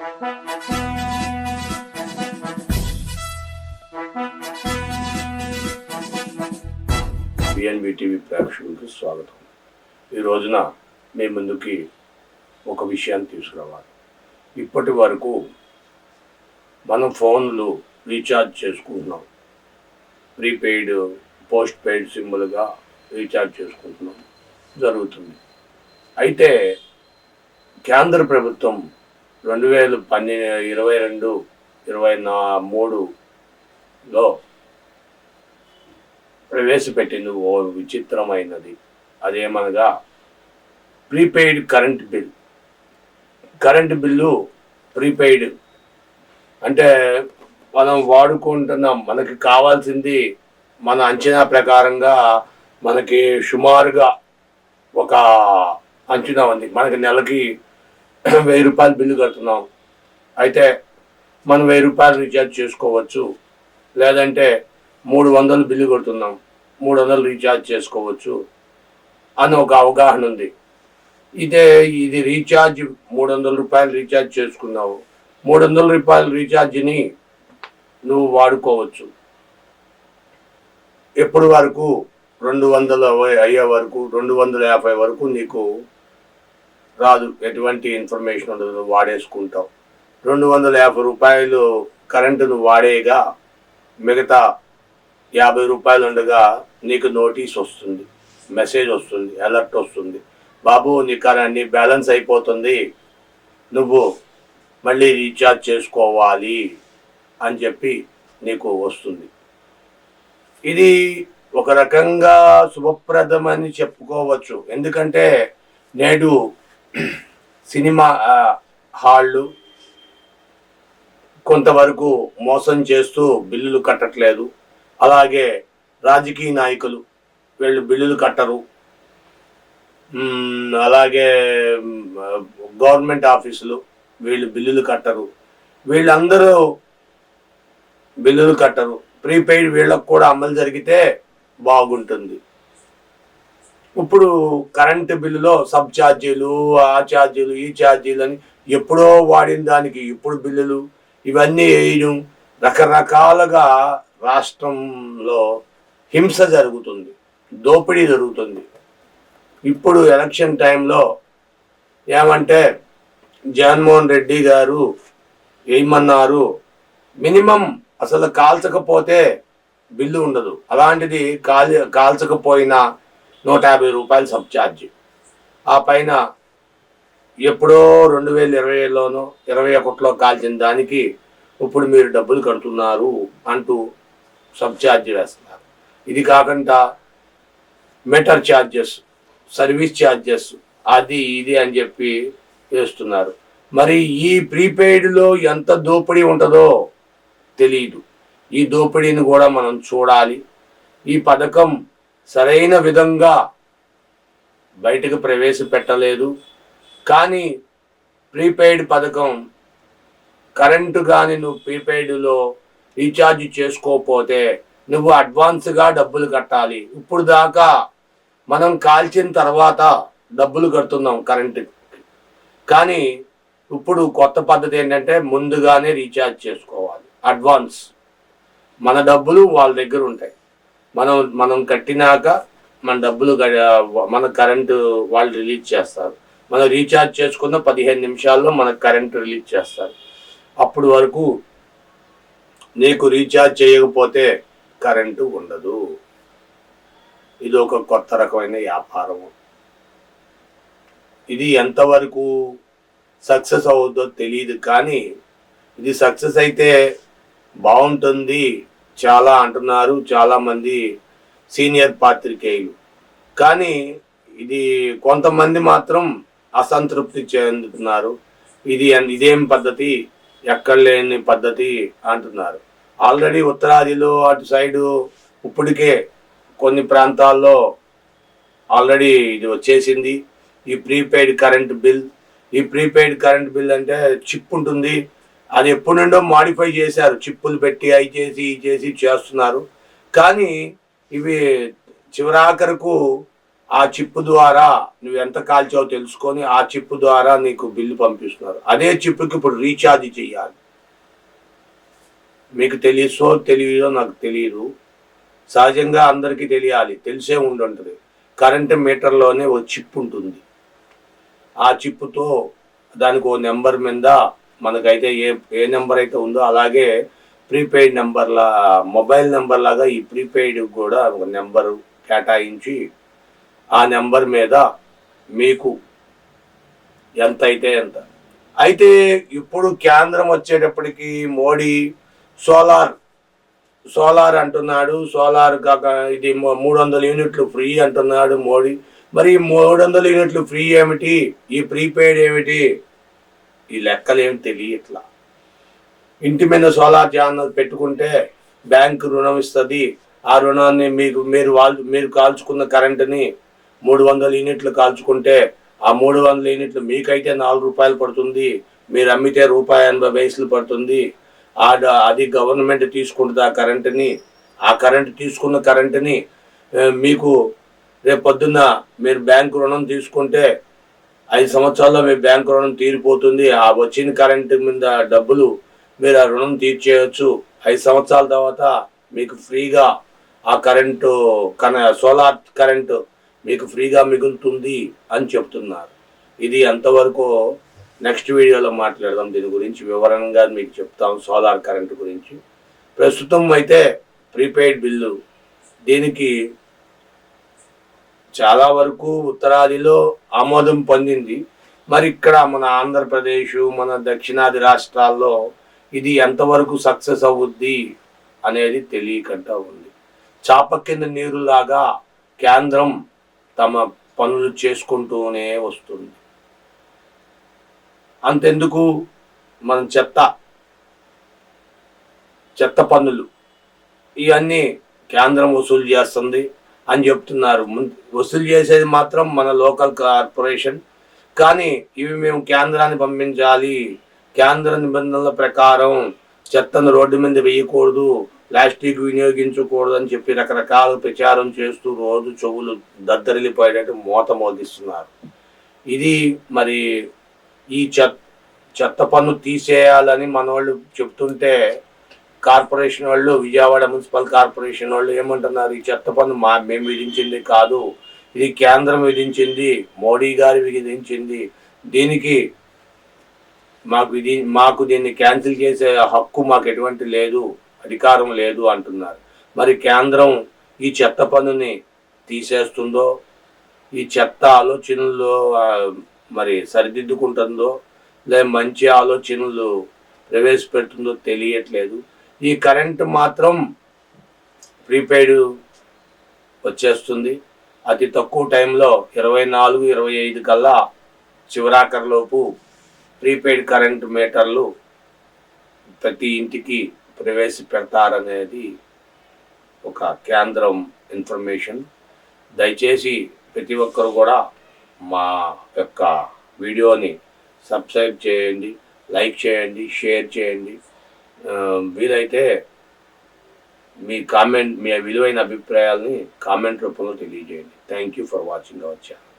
BNB TV ప్రేక్షకులకు స్వాగతం. ఈ రోజున మీ ముందుకి ఒక విషయాన్ని తీసుకురావాలి. ఇప్పటి వరకు మనం ఫోన్లు రీఛార్జ్ చేసుకుంటున్నాం. ప్రీపెయిడ్ పోస్ట్ పెయిడ్ సింబల్గా రీఛార్జ్ చేసుకుంటున్నాం. జరుగుతుంది. అయితే కేంద్ర ప్రభుత్వం రెండు వేల పన్నె ఇరవై రెండు ఇరవై నా మూడులో ప్రవేశపెట్టింది ఓ విచిత్రమైనది. అదేమనగా prepaid current bill. Current bill prepaid. అంటే మనం వాడుకుంటున్నాం మనకి కావాల్సింది మన అంచనా ప్రకారంగా మనకి సుమారుగా ఒక అంచనా ఉంది. మనకి నెలకి వెయ్యి రూపాయలు బిల్లు కడుతున్నాం. అయితే మనం వెయ్యి రూపాయలు రీఛార్జ్ చేసుకోవచ్చు. లేదంటే మూడు వందలు బిల్లు కొడుతున్నాం. మూడు వందలు రీఛార్జ్ చేసుకోవచ్చు అని ఒక అవగాహన ఉంది. ఇదే ఇది రీఛార్జ్ మూడు వందల రూపాయలు రీఛార్జ్ చేసుకున్నావు. మూడు వందల రూపాయల రీఛార్జ్ని నువ్వు వాడుకోవచ్చు. ఎప్పటి వరకు? రెండు వందల అయ్యే వరకు రెండు వందల యాభై వరకు నీకు రాదు. ఎటువంటి ఇన్ఫర్మేషన్ ఉండదు. నువ్వు వాడేసుకుంటావు. రెండు వందల యాభై రూపాయలు కరెంటును వాడేగా మిగతా యాభై రూపాయలు ఉండగా నీకు నోటీస్ వస్తుంది. మెసేజ్ వస్తుంది. అలర్ట్ వస్తుంది. బాబు నీ కరెంట్ నీ బ్యాలెన్స్ అయిపోతుంది. నువ్వు మళ్ళీ రీఛార్జ్ చేసుకోవాలి అని చెప్పి నీకు వస్తుంది. ఇది ఒక రకంగా శుభప్రదమని చెప్పుకోవచ్చు. ఎందుకంటే నేడు సినిమా హాళ్ళు కొంతవరకు మోసం చేస్తూ బిల్లులు కట్టట్లేదు. అలాగే రాజకీయ నాయకులు వీళ్ళు బిల్లులు కట్టరు. అలాగే గవర్నమెంట్ ఆఫీసులు వీళ్ళు బిల్లులు కట్టరు. వీళ్ళందరూ బిల్లులు కట్టరు. ప్రీపెయిడ్ వీళ్ళకు కూడా అమలు జరిగితే బాగుంటుంది. ఇప్పుడు కరెంటు బిల్లులో సబ్ ఛార్జీలు ఆ ఛార్జీలు ఈ ఛార్జీలు అని ఎప్పుడో వాడిన దానికి ఇప్పుడు బిల్లులు ఇవన్నీ వేయడం రకరకాలుగా రాష్ట్రంలో హింస జరుగుతుంది దోపిడీ జరుగుతుంది. ఇప్పుడు ఎలక్షన్ టైంలో ఏమంటే జగన్మోహన్ రెడ్డి గారు ఏమన్నారు మినిమం అసలు కాల్చకపోతే బిల్లు ఉండదు. అలాంటిది కాల్ కాల్చకపోయినా నూట యాభై రూపాయలు సబ్ ఛార్జ్. ఆ పైన ఎప్పుడో రెండు వేల ఇరవైలోనో ఇరవై ఒకటిలో కాల్చిన దానికి ఇప్పుడు మీరు డబ్బులు కడుతున్నారు అంటూ సబ్ ఛార్జ్ వేస్తున్నారు. ఇది కాకుండా మెటర్ ఛార్జెస్ సర్వీస్ ఛార్జెస్ అది ఇది అని చెప్పి వేస్తున్నారు. మరి ఈ ప్రీపెయిడ్లో ఎంత దోపిడీ ఉంటుందో తెలియదు ఈ దోపిడీని కూడా మనం చూడాలి. ఈ పథకం సరైన విధంగా బయటకు ప్రవేశపెట్టలేదు. కానీ ప్రీపెయిడ్ పథకం కరెంటు కానీ నువ్వు ప్రీపెయిడ్లో రీఛార్జ్ చేసుకోకపోతే నువ్వు అడ్వాన్స్గా డబ్బులు కట్టాలి. ఇప్పుడు దాకా మనం కాల్చిన తర్వాత డబ్బులు కడుతున్నాం కరెంటు. కానీ ఇప్పుడు కొత్త పద్ధతి ఏంటంటే ముందుగానే రీఛార్జ్ చేసుకోవాలి. అడ్వాన్స్. మన డబ్బులు వాళ్ళ దగ్గర ఉంటాయి. మనం మనం కట్టినాక మన డబ్బులు మన కరెంటు వాళ్ళు రిలీజ్ చేస్తారు. మనం రీఛార్జ్ చేసుకున్న పదిహేను నిమిషాల్లో మనకు కరెంటు రిలీజ్ చేస్తారు. అప్పుడు వరకు నీకు రీఛార్జ్ చేయకపోతే కరెంటు ఉండదు. ఇది ఒక కొత్త రకమైన వ్యాపారం ఇది ఎంతవరకు సక్సెస్ అవుద్దో తెలియదు కానీ ఇది సక్సెస్ అయితే బాగుంటుంది. చాలా అంటున్నారు చాలామంది సీనియర్ పాత్రికేయులు. కానీ ఇది కొంతమంది మాత్రం అసంతృప్తి చెందుతున్నారు. ఇది ఇదేం పద్ధతి ఎక్కడ లేని పద్ధతి అంటున్నారు. ఆల్రెడీ ఉత్తరాదిలో అటు సైడు ఇప్పటికే కొన్ని ప్రాంతాల్లో ఆల్రెడీ ఇది వచ్చేసింది. ఈ ప్రీపెయిడ్ కరెంట్ బిల్ ఈ ప్రీపెయిడ్ కరెంట్ బిల్ అంటే చిప్ ఉంటుంది. అది ఎప్పటి నుండో మాడిఫై చేశారు. చిప్పులు పెట్టి అవి చేసి ఇవి చేసి చేస్తున్నారు. కానీ ఇవి చివరాఖరకు ఆ చిప్పు ద్వారా నువ్వు ఎంత కాల్చావో తెలుసుకొని ఆ చిప్పు ద్వారా నీకు బిల్లు పంపిస్తున్నారు. అదే చిప్పుకి ఇప్పుడు రీఛార్జ్ చేయాలి. మీకు తెలియసో తెలియదో నాకు తెలియదు. సహజంగా అందరికీ తెలియాలి. తెలిసే ఉండుంటుంది. కరెంట్ మీటర్లోనే ఓ చిప్ ఉంటుంది. ఆ చిప్పుతో దానికి ఓ నెంబర్ మీద మనకైతే ఏ ఏ నెంబర్ అయితే ఉందో అలాగే ప్రీపెయిడ్ నెంబర్ల మొబైల్ నెంబర్ లాగా ఈ ప్రీపెయిడ్ కూడా ఒక నెంబర్ కేటాయించి ఆ నెంబర్ మీద మీకు ఎంత అయితే ఎంత. అయితే ఇప్పుడు కేంద్రం వచ్చేటప్పటికి మోడీ సోలార్ సోలార్ అంటున్నాడు. సోలార్ కాక ఇది మూడు వందల యూనిట్లు ఫ్రీ అంటున్నాడు మోడీ. మరి మూడు వందల యూనిట్లు ఫ్రీ ఏమిటి? ఈ ప్రీపెయిడ్ ఏమిటి? ఈ లెక్కలు తెలియట్లా? ఇంటి మీద సోలార్ ఛానల్ పెట్టుకుంటే బ్యాంకు రుణం ఇస్తుంది. ఆ రుణాన్ని మీకు మీరు వాళ్ళు మీరు కాల్చుకున్న కరెంటుని మూడు వందల యూనిట్లు కాల్చుకుంటే ఆ మూడు వందల యూనిట్లు మీకైతే నాలుగు రూపాయలు పడుతుంది. మీరు అమ్మితే రూపాయి ఎనభై పైసలు పడుతుంది. ఆ అది గవర్నమెంట్ తీసుకుంటుంది ఆ కరెంటుని. ఆ కరెంట్ తీసుకున్న కరెంటుని మీకు రేపు పొద్దున్న మీరు బ్యాంకు రుణం తీసుకుంటే ఐదు సంవత్సరాల్లో మీ బ్యాంకు రుణం తీరిపోతుంది. ఆ వచ్చిన కరెంటు మీద డబ్బులు మీరు ఆ రుణం తీర్చేయచ్చు. ఐదు సంవత్సరాల తర్వాత మీకు ఫ్రీగా ఆ కరెంటు కన సోలార్ కరెంటు మీకు ఫ్రీగా మిగులుతుంది అని చెప్తున్నారు. ఇది ఎంతవరకు నెక్స్ట్ వీడియోలో మాట్లాడదాం. దీని గురించి వివరంగా మీకు చెప్తాం సోలార్ కరెంటు గురించి. ప్రస్తుతం అయితే ప్రీపెయిడ్ బిల్లు దీనికి చాలా వరకు ఉత్తరాదిలో ఆమోదం పొందింది. మరి ఇక్కడ మన ఆంధ్రప్రదేశ్ మన దక్షిణాది రాష్ట్రాల్లో ఇది ఎంతవరకు సక్సెస్ అవుద్ది అనేది తెలియకుండా ఉంది. చాప కింద నీరులాగా కేంద్రం తమ పనులు చేసుకుంటూనే వస్తుంది. అంతెందుకు మన చెత్త చెత్త పన్నులు ఇవన్నీ కేంద్రం వసూలు చేస్తుంది. అని చెప్తున్నారు. ముం- వసూలు చేసేది మాత్రం మన లోకల్ కార్పొరేషన్. కానీ ఇవి మేము కేంద్రాన్ని పంపించాలి. కేంద్ర నిబంధనల ప్రకారం చెత్తను రోడ్డు మీద వేయకూడదు. ప్లాస్టిక్ వినియోగించకూడదు అని చెప్పి రకరకాల ప్రచారం చేస్తూ రోజు చెవులు దద్దరిల్లిపోయేటట్టు మూత మోగిస్తున్నారు. ఇది మరి ఈ చెత్త చెత్త పన్ను తీసేయాలని మనవాళ్ళు చెప్తుంటే కార్పొరేషన్ వాళ్ళు విజయవాడ మున్సిపల్ కార్పొరేషన్ వాళ్ళు ఏమంటున్నారు ఈ చెత్త పన్ను మా మేము విధించింది కాదు. ఇది కేంద్రం విధించింది మోడీ గారు విధించింది. దీనికి మాకు ఇది మాకు దీన్ని క్యాన్సిల్ చేసే హక్కు మాకు ఎటువంటి లేదు అధికారం లేదు అంటున్నారు. మరి కేంద్రం ఈ చెత్త పన్నుని తీసేస్తుందో ఈ చెత్త ఆలోచనలు మరి సరిదిద్దుకుంటుందో లే మంచి ఆలోచనలు ప్రవేశపెడుతుందో తెలియట్లేదు. ఈ కరెంట్ మాత్రం ప్రీపెయిడ్ వచ్చేస్తుంది. అతి తక్కువ టైంలో ఇరవై నాలుగు ఇరవై ఐదు కల్లా చివరాఖరిలోపు ప్రీపెయిడ్ కరెంట్ మీటర్లు ప్రతి ఇంటికి ప్రవేశపెడతారనేది ఒక కేంద్రం ఇన్ఫర్మేషన్. దయచేసి ప్రతి ఒక్కరు కూడా మా యొక్క వీడియోని సబ్స్క్రైబ్ చేయండి లైక్ చేయండి షేర్ చేయండి. వీలైతే మీ కామెంట్ మీ విలువైన అభిప్రాయాల్ని కామెంట్ రూపంలో తెలియజేయండి. Thank you for watching our channel